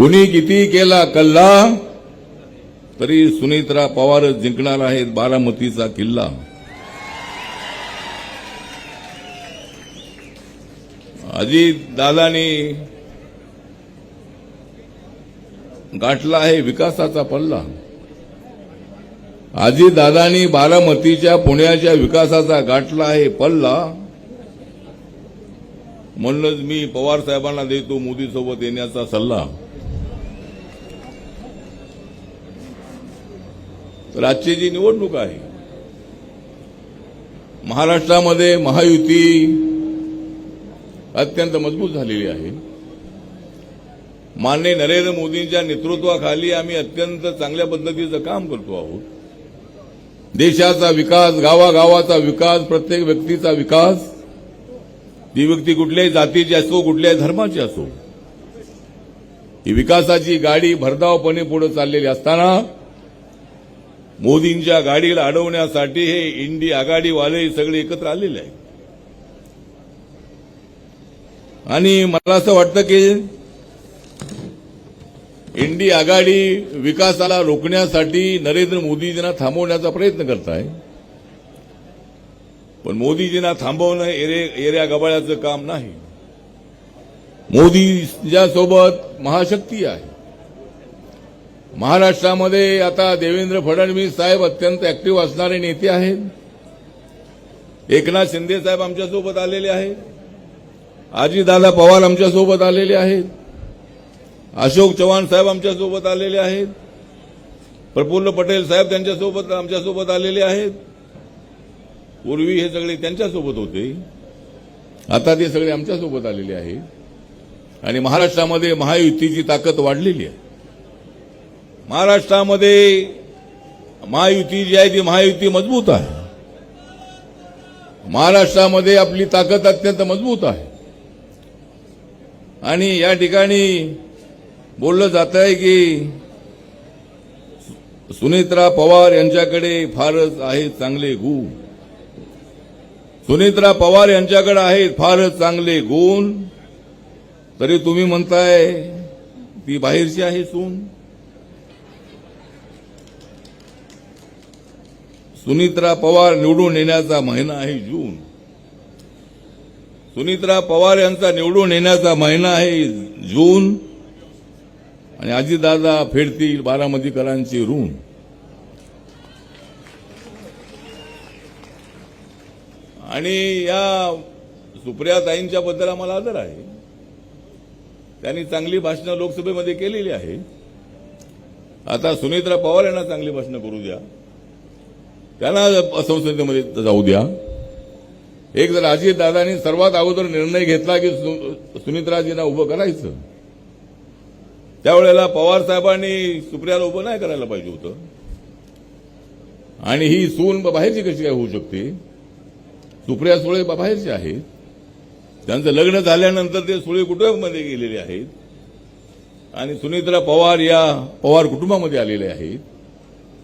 कुणी किती केला कल्ला तरी सुनीत्रा पवारच जिंकणार आहेत बारामतीचा किल्ला. अजित दादानी गाठला आहे विकासाचा पल्ला. अजित दादानी बारामतीच्या पुण्याच्या विकासाचा गाठला आहे पल्ला. म्हणूनच मी पवार साहेबांना देतो मोदी सोबत येण्याचा सल्ला. तर आजची जी निवडणूक आहे. महाराष्ट्रामध्ये महायुती अत्यंत मजबूत झालेली आहे. माननीय नरेंद्र मोदींच्या नेतृत्वाखाली आम्ही अत्यंत चांगल्या पद्धतीचं काम करतो आहोत. देशाचा विकास गावागावाचा विकास प्रत्येक व्यक्तीचा विकास ती व्यक्ती कुठल्याही जातीची असो कुठल्याही धर्माची असो ही विकासाची गाडी भरधावपणे पुढे चाललेली असताना मोदींच्या गाडीला अडवण्यासाठी हे इंडी आघाडीवाले सगळे एकत्र आलेले आहेत. आणि मला असं वाटतं की इंडी आघाडी विकासाला रोखण्यासाठी नरेंद्र मोदीजींना थांबवण्याचा प्रयत्न करत आहे पण मोदीजींना थांबवणं एरिया एऱ्या गबाळ्याचं काम नाही. मोदीच्या सोबत महाशक्ती आहे. महाराष्ट्रामध्ये आता देवेंद्र फडणवीस साहेब अत्यंत ऍक्टिव्ह असणारे नेते आहेत. एकनाथ शिंदे साहेब आमच्यासोबत आलेले आहेत. आजीदादा पवार आमच्यासोबत आलेले आहेत. अशोक चव्हाण साहेब आमच्यासोबत आलेले आहेत. प्रफुल्ल पटेल साहेब त्यांच्यासोबत आमच्यासोबत आलेले आहेत. पूर्वी हे सगळे त्यांच्यासोबत होते. आता ते सगळे आमच्यासोबत आलेले आहेत. आणि महाराष्ट्रामध्ये महायुतीची ताकद वाढलेली आहे. महाराष्ट्रामध्ये महायुती जी आहे ती महायुती मजबूत आहे. महाराष्ट्रामध्ये आपली ताकद अत्यंत मजबूत आहे. आणि या ठिकाणी बोललं जात आहे की सुनेत्रा पवार यांच्याकडे फारच आहेत चांगले गुण. सुनेत्रा पवार यांच्याकडे आहेत फारच चांगले गुण. तरी तुम्ही म्हणताय ती बाहेरची आहे सून? सुनित्रा पवार निवडून येण्याचा महिना आहे जून. सुनित्रा पवार यांचा निवडून येण्याचा महिना आहे जून. आणि अजितदादा फेडतील बारामतीकरांची ऋण. आणि या सुप्रियाताईंच्या बद्दल आम्हाला आदर आहे. त्यांनी चांगली भाषणं लोकसभेमध्ये केलेली आहे. आता सुनित्रा पवार यांना चांगली भाषणं करू द्या. त्यांना संसदेमध्ये जाऊ द्या. एक जर अजित दादांनी सर्वात अगोदर निर्णय घेतला की सु- उभं करायचं. त्यावेळेला पवार साहेबांनी सुप्रियाला उभं नाही करायला पाहिजे होतं. आणि ही सून बाहेरची कशी काय होऊ शकते? सुप्रिया सुळे बाहेरचे आहेत. त्यांचं लग्न झाल्यानंतर ते सुळे कुटुंबामध्ये गेलेले आहेत. आणि सुनीत्रा पवार या पवार कुटुंबामध्ये आलेले आहेत.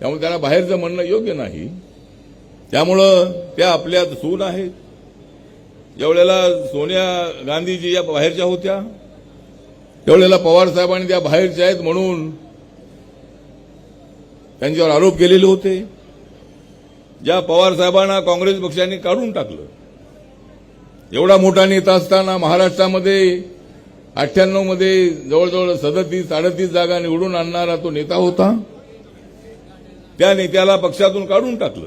त्यामुळे त्यांना बाहेरचं म्हणणं योग्य नाही. त्यामुळं त्या आपल्या सून आहेत. ज्यावेळेला सोनिया गांधीजी या बाहेरच्या होत्या त्यावेळेला पवार साहेबांनी त्या बाहेरच्या आहेत म्हणून त्यांच्यावर आरोप केलेले होते. ज्या पवार साहेबांना काँग्रेस पक्षाने काढून टाकलं. एवढा मोठा नेता असताना महाराष्ट्रामध्ये अठ्ठ्याण्णवमध्ये जवळजवळ सदतीस अडतीस जागा निवडून आणणारा तो नेता होता. त्या नेत्याला पक्षातून काढून टाकलं.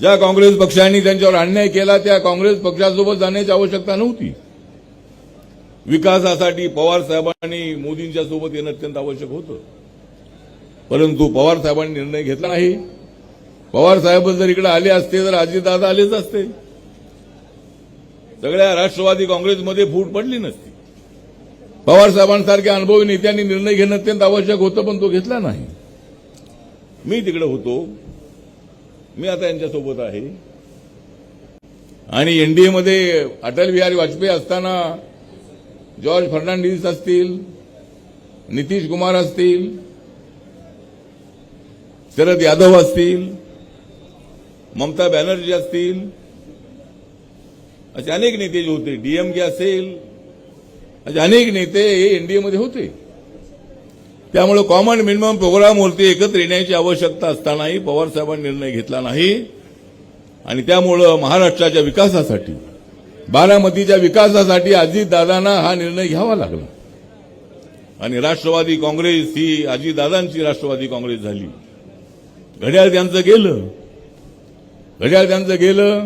ज्या काँग्रेस पक्षाने त्यांच्यावर अन्याय केला त्या काँग्रेस पक्षासोबत जाण्याची आवश्यकता नव्हती. विकासासाठी पवार साहेबांनी मोदींच्या सोबत येणं अत्यंत आवश्यक होतं. परंतु पवार साहेबांनी निर्णय घेतला नाही. पवार साहेब जर इकडे आले असते तर अजितदादा आलेच असते. सगळ्या राष्ट्रवादी काँग्रेसमध्ये फूट पडली नसती. पवार साहेबांसारख्या अनुभवी नेत्यांनी निर्णय घेणं अत्यंत आवश्यक होतं पण तो घेतला नाही. मी तिकडे होतो. मी आता यांच्यासोबत आहे. आणि एनडीएमध्ये अटल बिहारी वाजपेयी असताना जॉर्ज फर्नांडिस असतील नितीश कुमार असतील शरद यादव असतील ममता बॅनर्जी असतील असे अनेक नेते जे होते. डीएमके असेल असे अनेक नेते हे एनडीएमध्ये होते. त्यामुळे कॉमन मिनिमम प्रोग्रामवरती एकत्र येण्याची आवश्यकता असतानाही पवारसाहेबांनी निर्णय घेतला नाही. आणि त्यामुळं महाराष्ट्राच्या विकासासाठी बारामतीच्या विकासासाठी अजितदादांना हा निर्णय घ्यावा लागला. आणि राष्ट्रवादी काँग्रेस ही अजितदादांची राष्ट्रवादी काँग्रेस झाली. घड्याळ त्यांचं गेलं. घड्याळ त्यांचं गेलं.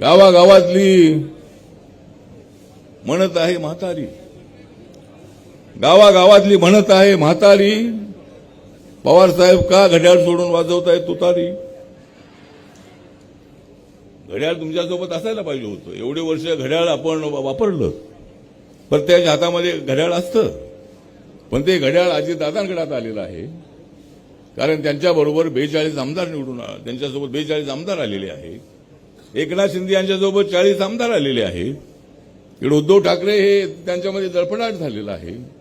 गावागावातली म्हणत आहे म्हातारी. गावागावातली म्हणत आहे म्हातारी. पवारसाहेब का घड्याळ सोडून वाजवत आहे तुतारी? घड्याळ तुमच्यासोबत असायला पाहिजे होतं. एवढे वर्ष घड्याळ आपण वापरलं. प्रत्येकाच्या हातामध्ये घड्याळ असतं. पण ते घड्याळ अजितदादांकडे आता आलेलं आहे. कारण त्यांच्याबरोबर बेचाळीस आमदार निवडून त्यांच्यासोबत बेचाळीस आमदार आलेले आहे एकनाथ शिंदे यांच्यासोबत चाळीस आमदार आलेले आहेत. उद्धव ठाकरे हे त्यांच्यामध्ये दडपडाट झालेला आहे.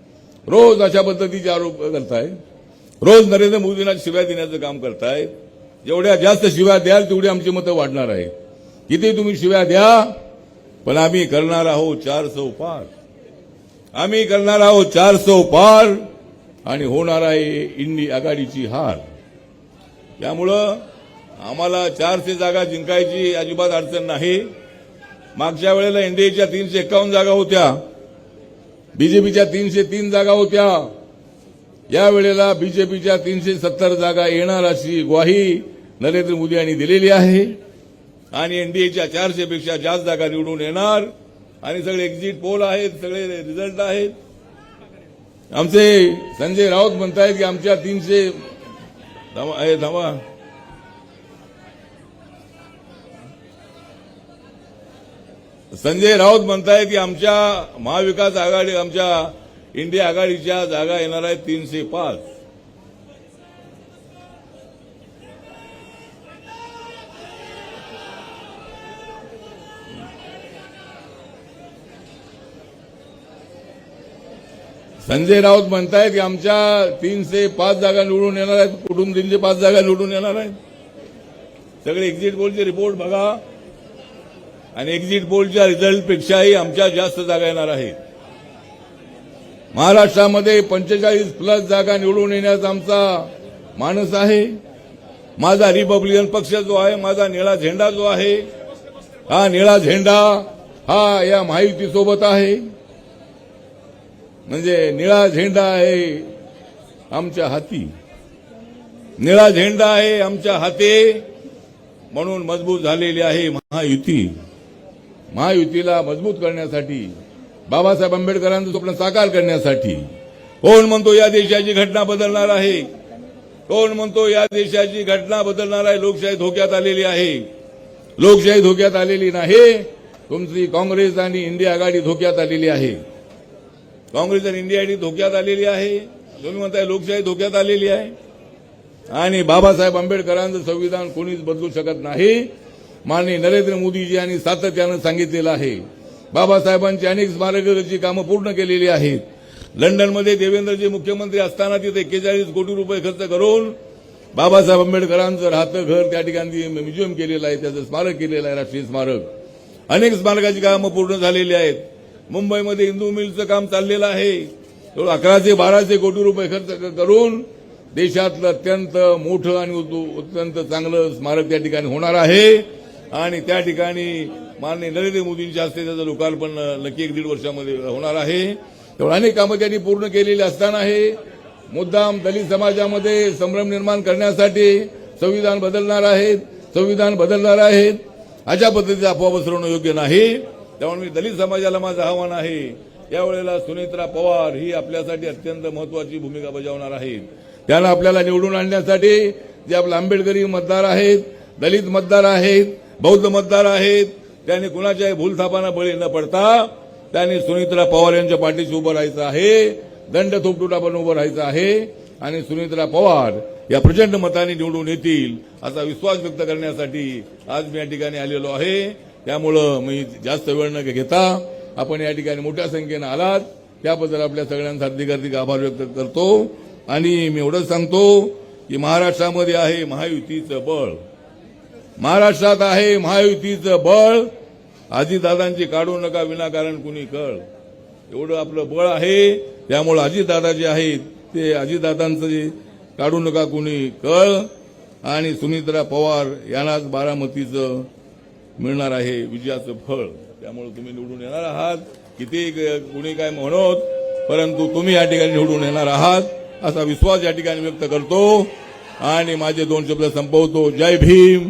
रोज अशा पद्धतीचे आरोप करताय. रोज नरेंद्र मोदींना शिव्या देण्याचं काम करताय. जेवढ्या जास्त शिव्या द्याल तेवढी आमची मतं वाढणार आहे. किती तुम्ही शिव्या द्या पण आम्ही करणार आहोत चार सौ पार. आम्ही करणार आहोत चार सौ पार आणि होणार आहे इंडी आघाडीची हार. त्यामुळं आम्हाला चारशे जागा जिंकायची अजिबात अडचण नाही. मागच्या वेळेला एनडीएच्या तीनशे एकावन्न जागा होत्या. बीजेपीच्या तीनशे तीन जागा होत्या. या वेळेला बीजेपीच्या तीनशे सत्तर जागा येणार अशी ग्वाही नरेंद्र मोदी यांनी दिलेली आहे. आणि एनडीएच्या चारशे पेक्षा जास्त जागा निवडून येणार. आणि सगळे एक्झिट पोल आहेत सगळे रिझल्ट आहेत. आमचे संजय राऊत म्हणतायत की आमच्या तीनशे थांबा आहे थांबा संजय राऊत म्हणतायत की आमच्या महाविकास आघाडी आमच्या इंडिया आघाडीच्या जागा येणार आहेत तीनशे पाच. संजय राऊत म्हणतायत की आमच्या तीनशे पाच जागा निवडून येणार आहेत कुठून तीनशे पाच जागा निवडून येणार आहेत? सगळे एक्झिट पोलचे रिपोर्ट बघा. आणि एक्झिट पोलच्या रिझल्टपेक्षाही आमच्या जास्त जागा येणार आहेत. महाराष्ट्रामध्ये पंचेचाळीस प्लस जागा निवडून येण्याचा आमचा मानस आहे. माझा रिपब्लिकन पक्ष जो आहे माझा निळा झेंडा जो आहे हा निळा झेंडा हा या माहितीसोबत आहे. म्हणजे निळा झेंडा आहे आमच्या हाती. निळा झेंडा आहे आमच्या हाती. म्हणून मजबूत झालेली आहे महायुती. महायुतीला मजबूत करण्यासाठी बाबासाहेब आंबेडकरांचं स्वप्न साकार करण्यासाठी कोण म्हणतो या देशाची घटना बदलणार आहे? कोण म्हणतो या देशाची घटना बदलणार आहे? लोकशाही धोक्यात आलेली आहे. लोकशाही धोक्यात आलेली नाही. तुमची काँग्रेस आणि इंडिया आघाडी धोक्यात आलेली आहे. काँग्रेस आणि इंडिया आघाडी धोक्यात आलेली आहे. तुम्ही म्हणताय लोकशाही धोक्यात आलेली आहे. आणि बाबासाहेब आंबेडकरांचं संविधान कोणीच बदलू शकत नाही. माननीय नरेंद्र मोदीजी यांनी सातत्यानं सांगितलेलं आहे. बाबासाहेबांची अनेक स्मारकाची कामं पूर्ण केलेली आहेत. लंडनमध्ये देवेंद्रजी मुख्यमंत्री असताना तिथे एक्केचाळीस कोटी रुपये खर्च करून बाबासाहेब आंबेडकरांचं राहतं घर त्या ठिकाणी म्युझियम केलेलं आहे त्याचं स्मारक केलेलं आहे राष्ट्रीय स्मारक. अनेक स्मारकाची कामं पूर्ण झालेली आहेत. मुंबईमध्ये हिंदू मिलचं काम चाललेलं आहे. अकराशे बाराशे कोटी रुपये खर्च करून देशातलं अत्यंत मोठं आणि अत्यंत चांगलं स्मारक त्या ठिकाणी होणार आहे. आणि त्या ठिकाणी माननीय नरेंद्र मोदींच्या हस्ते त्याचं लोकार्पण नक्की एक दीड वर्षामध्ये होणार आहे. तेवढं अनेक कामं त्यांनी पूर्ण केलेली असताना हे मुद्दाम दलित समाजामध्ये संभ्रम निर्माण करण्यासाठी संविधान बदलणार आहेत संविधान बदलणार आहेत. अशा पद्धतीचा अफवा पसरवणं योग्य नाही. त्यामुळे मी दलित समाजाला माझं आव्हान आहे. यावेळेला सुनेत्रा पवार ही आपल्यासाठी अत्यंत महत्वाची भूमिका बजावणार आहेत. त्यांना आपल्याला निवडून आणण्यासाठी जे आपले आंबेडकरी मतदार आहेत दलित मतदार आहेत बौद्ध मतदार आहेत त्यांनी कुणाच्याही भूलथापांना बळी न पडता त्यांनी सुनीत्रा पवार यांच्या पाठीशी उभं राहायचं आहे दंड थोपटुटापण उभं राहायचं आहे आणि सुनीत्रा पवार या प्रचंड मताने निवडून येतील असा विश्वास व्यक्त करण्यासाठी आज मी या ठिकाणी आलेलो आहे. त्यामुळं मी जास्त वेळ न घेता आपण या ठिकाणी मोठ्या संख्येनं आलात. त्याबद्दल आपल्या सगळ्यांचा हार्दिक हार्दिक आभार व्यक्त करतो. आणि मी एवढंच सांगतो की महाराष्ट्रामध्ये आहे महायुतीचं बळ. महाराष्ट्रात आहे महायुतीचं बळ. अजितदादांची काढू नका विनाकारण कुणी कळ. एवढं आपलं बळ आहे त्यामुळे अजितदादा जे आहेत ते अजितदादांचं जे काढू नका कुणी कळ. आणि सुमित्रा पवार यांनाच बारामतीचं मिळणार आहे विजयाचं फळ. त्यामुळे तुम्ही निवडून येणार आहात. किती कुणी काय म्हणत परंतु तुम्ही या ठिकाणी निवडून येणार आहात असा विश्वास या ठिकाणी व्यक्त करतो. आणि माझे दोन शब्द संपवतो. जय भीम.